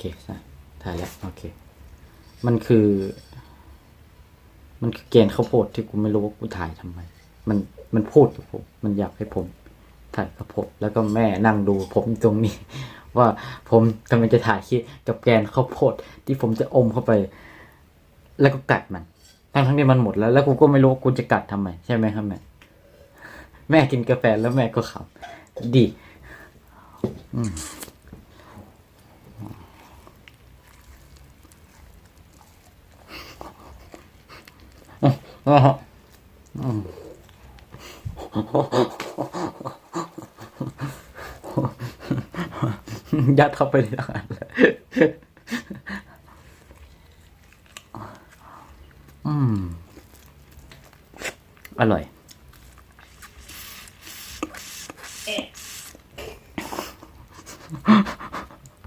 เคใช่ถ่ายแล้วโอเค มันคือ มันคือแกนข้าวโพดที่กูไม่รู้ว่ากูถ่ายทำไม มันมันพูดกับผม มันอยากให้ผม ถ่ายข้าวโพดแล้วก็แม่นั่งดูผมตรงนี้ ว่าผมกำลังจะถ่ายคลิปกับแกนข้าวโพดที่ผมจะอมเข้าไป แล้วก็กัดมัน ทั้งทั้งที่มันหมดแล้ว แล้วกูก็ไม่รู้ว่ากูจะกัดทำไมใช่ไหมครับแม่แม่กินกาแฟแล้วแม่ก็ขำดี อืมอ๋ออืม ยัดเข้าไปในอาหารเลยอืม อร่อย เอ๊ะ